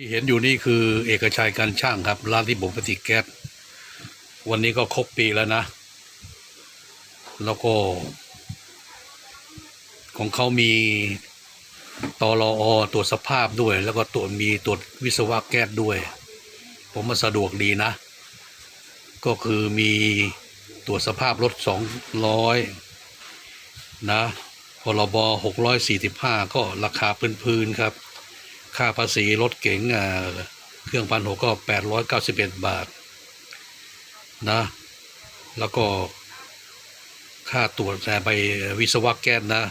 ที่เห็นอยู่นี่คือเอกชัยการช่างครับ ร้านที่ผมผลิตแก๊สวันนี้ก็ครบปีแล้วนะ แล้วก็ ของเขามีตอรออตรวจสภาพด้วย แล้วก็ตรวจมีตรวจวิศวะแก๊สด้วย ผมมาสะดวกดีนะ ก็คือมีตรวจสภาพรถสองร้อยนะพรบหกร้อยสี่สิบห้าก็ราคาพื้นๆครับ ค่าภาษีรถเก๋งเครื่องพันหกก็แปดร้อยเก้าสิบเอ็ดบาทนะ แล้วก็ค่าตรวจแต่ใบวิศวะแก๊สนะ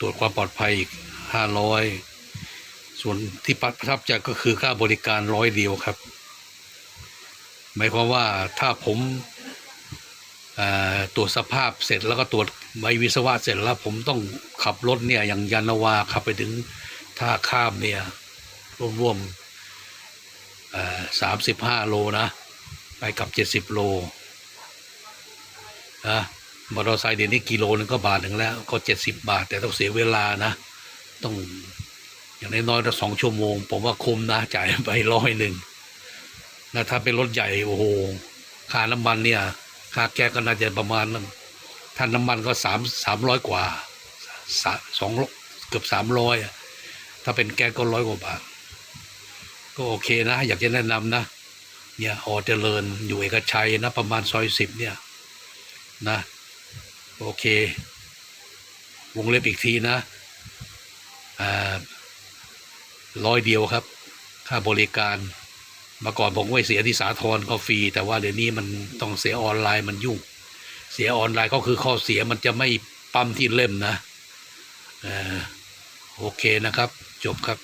ตรวจความปลอดภัยอีกห้าร้อยส่วนที่ประทับใจก็คือค่าบริการร้อยเดียวครับ หมายความว่าถ้าผมตรวจสภาพเสร็จแล้วก็ตรวจใบวิศวะเสร็จแล้วผมต้องขับรถเนี่ยอย่างยานนาวาขับไปถึงท่าข้ามเนี่ย ร่วมๆสามสิบห้าโลนะ ไปกับเจ็ดสิบโลนะมอเตอร์ไซค์เดี๋ยวนี้กิโลนึงก็บาทหนึ่งแล้ว ก็เจ็ดสิบบาท แต่ต้องเสียเวลานะ ต้องอย่างน้อยๆต้องสองชั่วโมง ผมว่าคุ้มนะ จ่ายไปร้อยหนึ่งนะถ้าเป็นรถใหญ่ โอ้โห ค่าน้ำมันเนี่ย ค่าแก๊สก็น่าจะประมาณนั้นถ้าน้ำมันก็สามสามร้อยกว่าสองเกือบสามร้อยถ้าเป็นแก๊สก็ร้อยกว่าบาท ก็โอเคนะ อยากจะแนะนำนะ เนี่ยอเจริญอยู่เอกชัยนะ ประมาณซอยสิบเนี่ยนะ โอเค วงเล็บอีกทีนะร้อยเดียวครับ ค่าบริการมาก่อนผมไม่เสียที่สาทรก็ฟรี แต่ว่าเดี๋ยวนี้มันต้องเสียออนไลน์มันยุ่ง เสียออนไลน์ก็คือข้อเสียมันจะไม่ปั๊มที่เล่มนะอโอเคนะครับ จบครับ